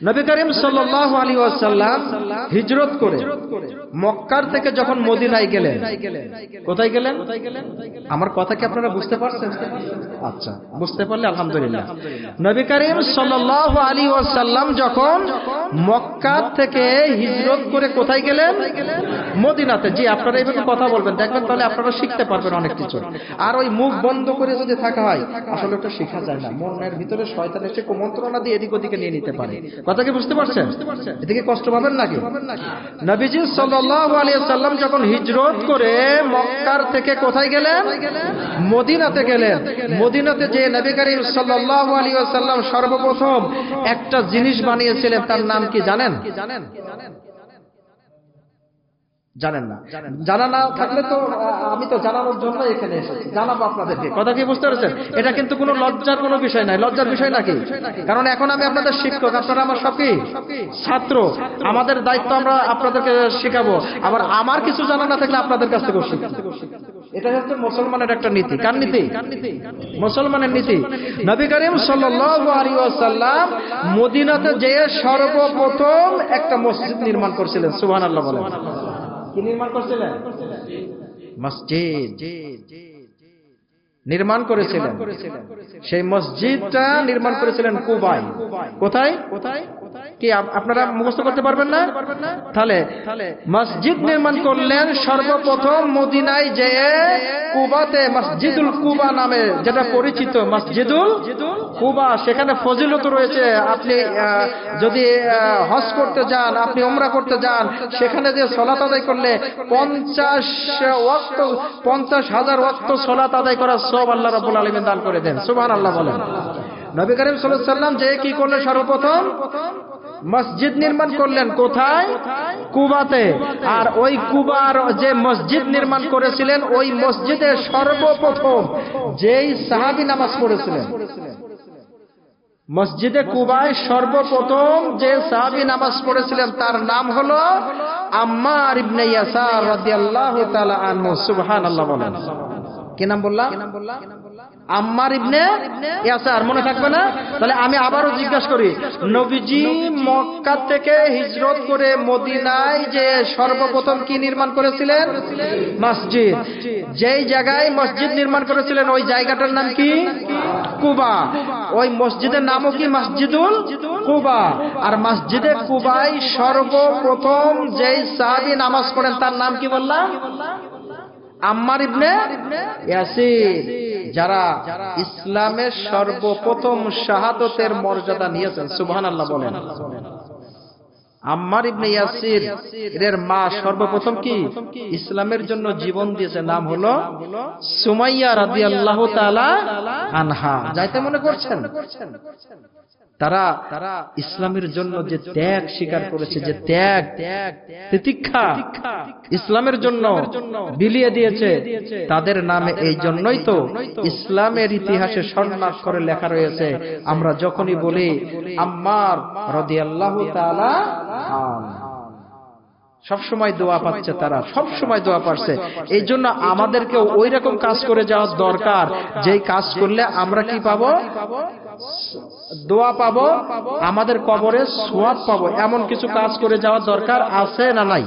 নবী করিম সাল আলী ওয়াসাল্লাম হিজরত করে মক্কার থেকে যখন মদিনায় গেলেন, কোথায় গেলেন? আমার কথা কি আপনারা বুঝতে পারছেন? আচ্ছা বুঝতে পারলে আলহামদুলিল্লাহ। নবী করিম সাল আলী ওয়াসাল্লাম যখন মক্কা থেকে হিজরত করে কোথায় গেলেন? মদিনাতে। জি, আপনারা এইভাবে কথা বলবেন। দেখবেন তাহলে আপনারা শিখতে পারবেন অনেক কিছু। আর ওই মুখ বন্ধ করে যদি থাকা হয়, আসলে ওটা শেখা যায় না। মনের ভিতরে শয়তান এসে কুমন্ত্রণা দিয়ে এদিক ওদিকে নিয়ে নিতে পারে। কথা কি বুঝতে পারছেন? এদিকে কষ্ট পাবেন নাকি? নবীজি সাল্লাল্লাহু আলাইহি সাল্লাম যখন হিজরত করে মক্কার থেকে কোথায় গেলেন? মদিনাতে গেলেন। মদিনাতে যে নবী করিম সাল্লাল্লাহু আলাইহি সাল্লাম সর্বপ্রথম একটা জিনিস বানিয়েছিলেন, তার নাম কি জানেন? জানেন না। জানা না থাকলে তো আমি তো জানানোর জন্য এখানে এসেছি। জানাব আপনাদেরকে। কথা কি বুঝতে পেরেছেন? এটা কিন্তু কোনো লজ্জার কোনো বিষয় নাই। লজ্জার বিষয় নাকি? কারণ এখন আমি আপনাদের শিক্ষক আপনারা আমার সব কি? ছাত্র। আমাদের দায়িত্ব আমরা আপনাদেরকে শেখাবো। আবার আমার কিছু জানা না থাকলে আপনাদের কাছ থেকে এটা হচ্ছে মুসলমানের একটা নীতি। কার নীতি? মুসলমানের নীতি। নবী করিম সাল্লাল্লাহু আলাইহি মদিনাতে যেয়ে সর্বপ্রথম একটা মসজিদ নির্মাণ করেছিলেন। সুবহানাল্লাহ বলেন। কি নির্মাণ করছিলেন? মসজিদ। নির্মাণ করেছিলেন। সেই মসজিদটা নির্মাণ করেছিলেন কুবাই কোথায় কোথায়? কি আপনারা মুখস্থ করতে পারবেন না? তাহলে মসজিদ নির্মাণ করলেন সর্বপ্রথম মদিনায় যে কুবাতে মসজিদুল কুবা নামে যেটা পরিচিত মসজিদুল কুবা সেখানে ফজিলত রয়েছে। আপনি যদি হজ করতে যান আপনি ওমরা করতে যান সেখানে যে সলাত আদায় করলে পঞ্চাশ ওয়াক্ত পঞ্চাশ হাজার ওয়াক্ত সলাত আদায় করার সব আল্লাহ রাব্বুল আলামিন দান করে দেন। সুবহান আল্লাহ বলেন নবী করিম সাল্লাম যে কি করলেন সর্বপ্রথম? মসজিদ নির্মাণ করলেন কোথায়? কুবাতে। আর ওই কুবার যে মসজিদ নির্মাণ করেছিলেন, ওই মসজিদে সর্বপ্রথম যেই সাহাবী নামাজ পড়েছিলেন, মসজিদে কুবায় সর্বপ্রথম যে সাহাবী নামাজ পড়েছিলেন, তার নাম হলো আম্মার ইবনে ইয়াসার রাদিয়াল্লাহু তাআলা আনহু, সুবহানাল্লাহ বলেন। কি নাম বললাম? আম্মার ইবনে ইয়াসার, মনে থাকবে না? তাহলে আমি আবারও জিজ্ঞাসা করি, নবীজি মক্কা থেকে হিজরত করে মদিনায় যে সর্বপ্রথম কি নির্মাণ করেছিলেন? মসজিদ। যেই জায়গায় মসজিদ নির্মাণ করেছিলেন, ওই জায়গাটার নাম কি? কুবা। ওই মসজিদের নামও কি মসজিদুল কুবা? আর মসজিদে কুবাই সর্বপ্রথম যেই সাহাবী নামাজ পড়েন, তার নাম কি বললাম? আম্মার ইবনে ইয়াসির যারা ইসলামের সর্বপ্রথম শাহাদতের মর্যাদা নিয়েছেন সুবহানাল্লাহ বলেন। আম্মার ইবনে ইয়াসির এর মা সর্বপ্রথম কি? ইসলামের জন্য জীবন দিয়েছে নাম হলো সুমাইয়া রাদিয়াল্লাহু তাআলা আনহা। যাইতে মনে করছেন? তারা তারা ইসলামের জন্য যে ত্যাগ স্বীকার করেছে যে ত্যাগ তিতিক্ষা ইসলামের জন্য বিলিয়ে দিয়েছে তাদের নামে এই জন্যই তো ইসলামের ইতিহাসে স্বর্ণাক্ষরে লেখা রয়েছে। আমরা যখনই বলি আম্মার রাদিয়াল্লাহু তাআলা আনহা সব সময় দোয়া পাচ্ছে তারা সব সময় দোয়া পাচ্ছে। এই জন্য আমাদেরকে ওই রকম কাজ করে যাওয়ার দরকার। যেই কাজ করলে আমরা কি পাবো? দোয়া পাবো আমাদের কবরে সোয়াব পাবো। এমন কিছু কাজ করে যাওয়ার দরকার আছে না নাই?